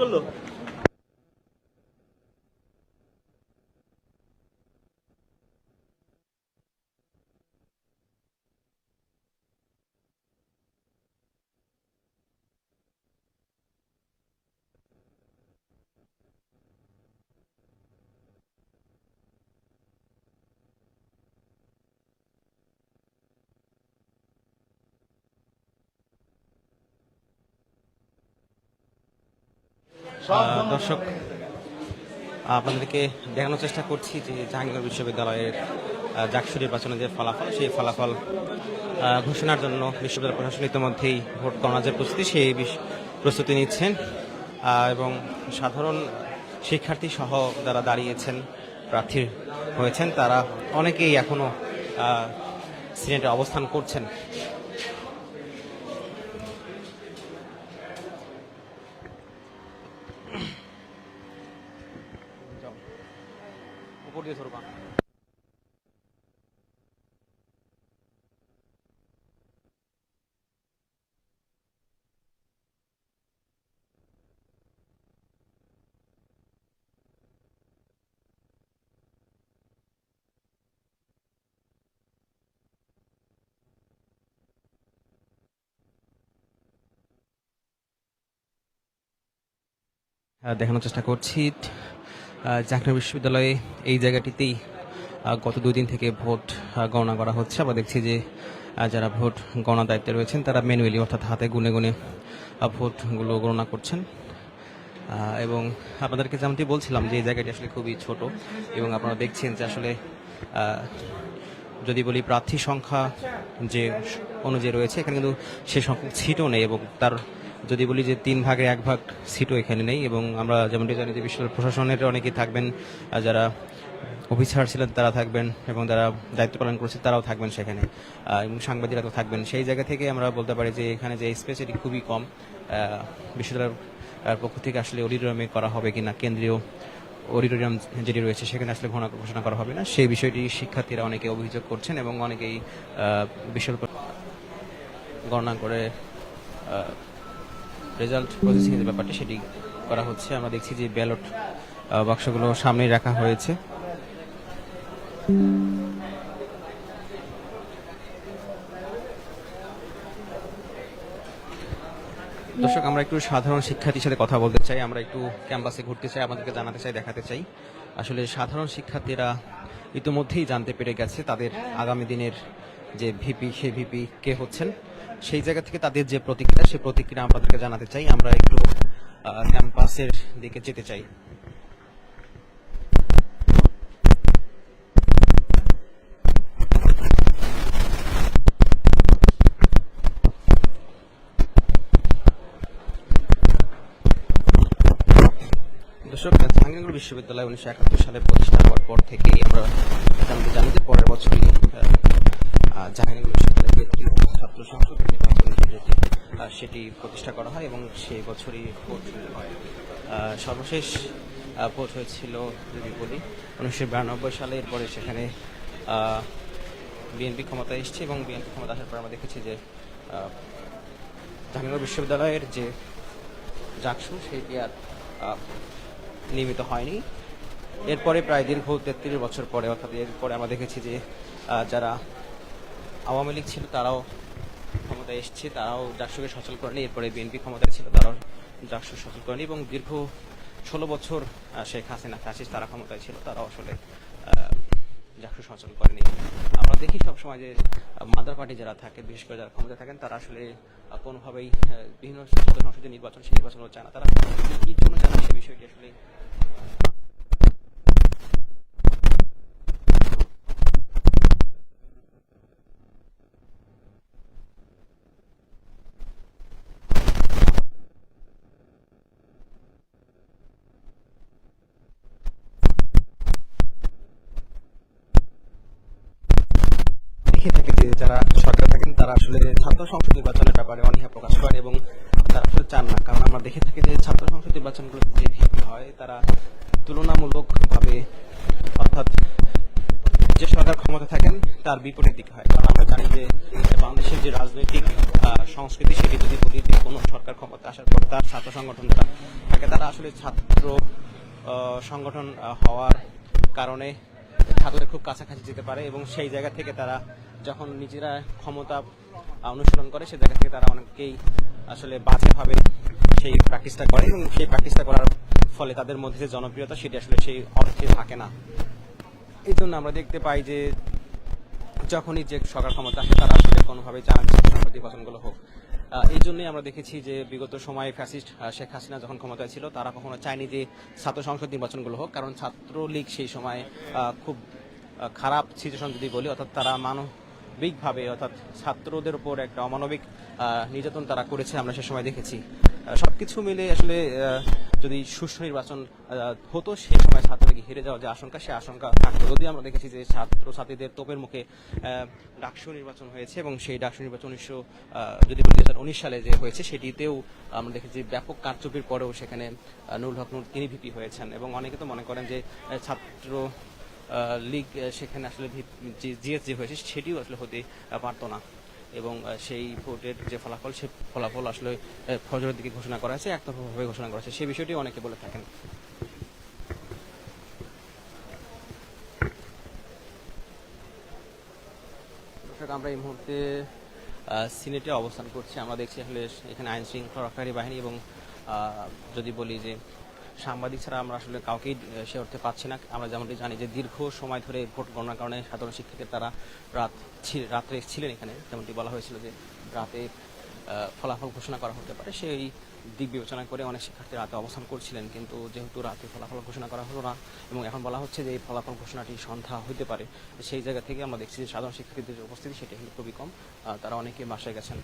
করল? দর্শক আপনাদেরকে দেখানোর চেষ্টা করছি যে জাহাঙ্গীরনগর বিশ্ববিদ্যালয়ের জাকসু নির্বাচনের যে ফলাফল সেই ফলাফল ঘোষণার জন্য বিশ্ববিদ্যালয় প্রশাসন ইতিমধ্যেই ভোট গণনার যে প্রস্তুতি সেই বিষ- প্রস্তুতি নিচ্ছেন। এবং সাধারণ শিক্ষার্থী সহ যারা দাঁড়িয়েছেন প্রার্থী হয়েছেন তারা অনেকেই এখনও সিনেটে অবস্থান করছেন। উপর দিয়ে ধরবা দেখানোর চেষ্টা করছি। আহ, বিশ্ববিদ্যালয়ে এই জায়গাটিতেই গত দুই দিন থেকে ভোট গণনা করা হচ্ছে। আমরা দেখছি যে যারা ভোট গণনা দায়িত্বে রয়েছেন তারা ম্যানুয়ালি অর্থাৎ হাতে গুনে গুনে ভোটগুলো গণনা করছেন। এবং আপনাদেরকে যেমনটি বলছিলাম যে এই জায়গাটি আসলে খুবই ছোট এবং আপনারা দেখছেন যে আসলে যদি বলি প্রার্থী সংখ্যা যে অনুযায়ী রয়েছে এখানে কিন্তু সে সংখ্যক ছিটও নেই এবং তার যদি বলি যে তিন ভাগের এক ভাগ সিটও এখানে নেই এবং আমরা যেমনটি জানি যে বিশ্ববিদ্যালয় প্রশাসনের অনেকেই থাকবেন যারা অফিসার ছিলেন তারা থাকবেন এবং যারা দায়িত্ব পালন করছে তারাও থাকবেন সেখানে। এবং সাংবাদিকরা তো থাকবেন। সেই জায়গা থেকে আমরা বলতে পারি যে এখানে যে স্পেস এটি খুবই কম। বিশ্ববিদ্যালয়ের পক্ষ থেকে আসলে অডিটোরিয়ামে করা হবে কিনা, কেন্দ্রীয় অডিটোরিয়াম যেটি রয়েছে সেখানে আসলে ঘোষণা ঘোষণা করা হবে না। সেই বিষয়টি শিক্ষার্থীরা অনেকে অভিযোগ করছেন এবং অনেকেই বিশ্ববিদ্যালয় গণনা করে রেজাল্ট প্রসেসিং এর ব্যাপারটি সেটি করা হচ্ছে। আমরা দেখছি যে ব্যালট বাক্সগুলো সামনেই রাখা হয়েছে। দর্শক, আমরা একটু সাধারণ শিক্ষার্থীর সাথে কথা বলতে চাই। আমরা একটু ক্যাম্পাসে ঘুরতে চাই, আমাদেরকে জানাতে চাই, দেখাতে চাই। আসলে সাধারণ শিক্ষার্থীরা ইতিমধ্যেই জানতে পেরে গেছে তাদের আগামী দিনের যে ভিপি, সে ভিপি কে হচ্ছেন। সেই জায়গা থেকে তাদের যে প্রতিক্রিয়া, সেই প্রতিক্রিয়া আমাদেরকে জানাতে চাই। আমরা একটু ক্যাম্পাসের দিকে যেতে চাই। বিশ্ববিদ্যালয় উনিশশো একাত্তর সালে প্রতিষ্ঠা হওয়ার পর থেকেই আমরা জানতে জানি যে পরের বছরই জাহাঙ্গীরনগর বিশ্ববিদ্যালয়ের একটি ছাত্র সংসদ সেটি প্রতিষ্ঠা করা হয় এবং সেই বছরই ভোট হয়। সর্বশেষ ভোট হয়েছিল যদি বলি উনিশশো বিরানব্বই সালে। এরপরে সেখানে বিএনপি ক্ষমতা এসেছে এবং বিএনপি ক্ষমতা আসার পর আমরা দেখেছি যে আহ, জাহাঙ্গীরনগর বিশ্ববিদ্যালয়ের যে জাকসু সেটি আর আহ, নিয়মিত হয়নি। এরপরে প্রায় দীর্ঘ তেত্রিশ বছর পরে অর্থাৎ এরপরে আমরা দেখেছি যে যারা আওয়ামী লীগ ছিল, তারাও ক্ষমতায় এসছে, তারাও জাকসুকে সচল করেনি, এরপরে বিএনপি ক্ষমতায় ছিল, তারাও জাকসু সচল করেনি এবং দীর্ঘ ষোলো বছর শেখ হাসিনা ফাসিস তারা ক্ষমতায় ছিল, তারাও আসলে জাকসু সচল করেনি। আমরা দেখি সবসময় যে মাদার পার্টি যারা থাকে, বিশেষ করে যারা ক্ষমতায় থাকেন, তারা আসলে কোনোভাবেই বিভিন্ন সংসদের নির্বাচন, সেই নির্বাচন চায় না। তারা কি জন্য চায় না সে বিষয়টি আসলে দেখে থাকে যে যারা সরকার থাকেন, তারা আসলে ছাত্র সংসদ নির্বাচনের ব্যাপারে অনীহা প্রকাশ করেন এবং তারা আসলে চান না। কারণ আমরা দেখে থাকি যে ছাত্র সংসদ নির্বাচনগুলোতে যে হয়, তারা তুলনামূলকভাবে অর্থাৎ যে সরকার ক্ষমতা থাকেন, তার বিপরীত দিকে হয়। কারণ আমরা জানি যে বাংলাদেশের যে রাজনৈতিক সংস্কৃতি, সেটি যদি বলি যে কোনো সরকার ক্ষমতা আসার পর তার ছাত্র সংগঠন যারা থাকে, তারা আসলে ছাত্র সংগঠন হওয়ার কারণে ছাত্রদের খুব কাছাকাছি যেতে পারে এবং সেই জায়গা থেকে তারা যখন নিজেরা ক্ষমতা অনুশীলন করে সেই জায়গা থেকে তারা অনেকেই আসলে বাজেভাবে সেই প্র্যাকটিসটা করে এবং সেই প্র্যাকটিসটা করার ফলে তাদের মধ্যে যে জনপ্রিয়তা, সেটি আসলে সেই অর্থে থাকে না। এই জন্য আমরা দেখতে পাই যে যখনই যে সরকার ক্ষমতা আসে, তারা আসলে কোনোভাবেই চান নির্বাচনগুলো হোক। এই জন্যই আমরা দেখেছি যে বিগত সময়ে ফ্যাসিস্ট শেখ হাসিনা যখন ক্ষমতায় ছিল, তারা কখনো চায়নি যে ছাত্র সংসদ নির্বাচনগুলো হোক, কারণ ছাত্রলীগ সেই সময় খুব খারাপ সিচুয়েশন যদি বলি, অর্থাৎ তারা মানবিকভাবে অর্থাৎ ছাত্রদের উপর একটা অমানবিক নির্যাতন তারা করেছে আমরা সে সময় দেখেছি। আহ, সবকিছু মিলে আসলে যদি সুষ্ঠু নির্বাচন হতো সে সময় ছাত্রলীগ হেরে যাওয়ার যে আশঙ্কা সে আশঙ্কা থাকতো। যদি আমরা দেখেছি যে ছাত্র ছাত্রীদের তোপের মুখে ডাকসু নির্বাচন হয়েছে এবং সেই ডাকসু নির্বাচন উনিশশো যদি বলি উনিশ সালে যে হয়েছে সেটিতেও আমরা দেখেছি ব্যাপক কারচুপির পরেও সেখানে নুরুল হক নূর তিনি ভিপি হয়েছেন। এবং অনেকে তো মনে করেন যে ছাত্র লীগ সেখানে আসলে জিএস যে হয়েছে, সেটিও আসলে হতে পারতো না। এবং সেই ভোটের যে ফলাফল, সে ফলাফল আসলে ফজরের দিকে ঘোষণা করা হয়েছে, একতরফাভাবে ঘোষণা করা হয়েছে। সেই বিষয়টি অনেকে বলে থাকেন। আমরা এই মুহূর্তে সিনেটে অবস্থান করছি। আমরা দেখছি আসলে এখানে আইন শৃঙ্খলা রক্ষাকারী বাহিনী এবং যদি বলি যে সাংবাদিক ছাড়া আমরা আসলে কাউকেই সে অর্থে পাচ্ছি না। আমরা যেমনটি জানি যে দীর্ঘ সময় ধরে ভোট গণনার কারণে সাধারণ শিক্ষার্থী তারা রাত রাত্রে ছিলেন এখানে। যেমনটি বলা হয়েছিল যে রাতে ফলাফল ঘোষণা করা হতে পারে। সেই দিক বিবেচনা করে অনেক শিক্ষার্থী রাতে অবস্থান করছিলেন, কিন্তু যেহেতু রাতে ফলাফল ঘোষণা করা হলো না, এবং এখন বলা হচ্ছে যে এই ফলাফল ঘোষণাটি সন্ধ্যা হতে পারে, সেই জায়গা থেকে আমরা দেখছি যে সাধারণ শিক্ষার্থীদের উপস্থিতি সেটি কিন্তু খুবই কম। তারা অনেকে বাসায় গেছেন।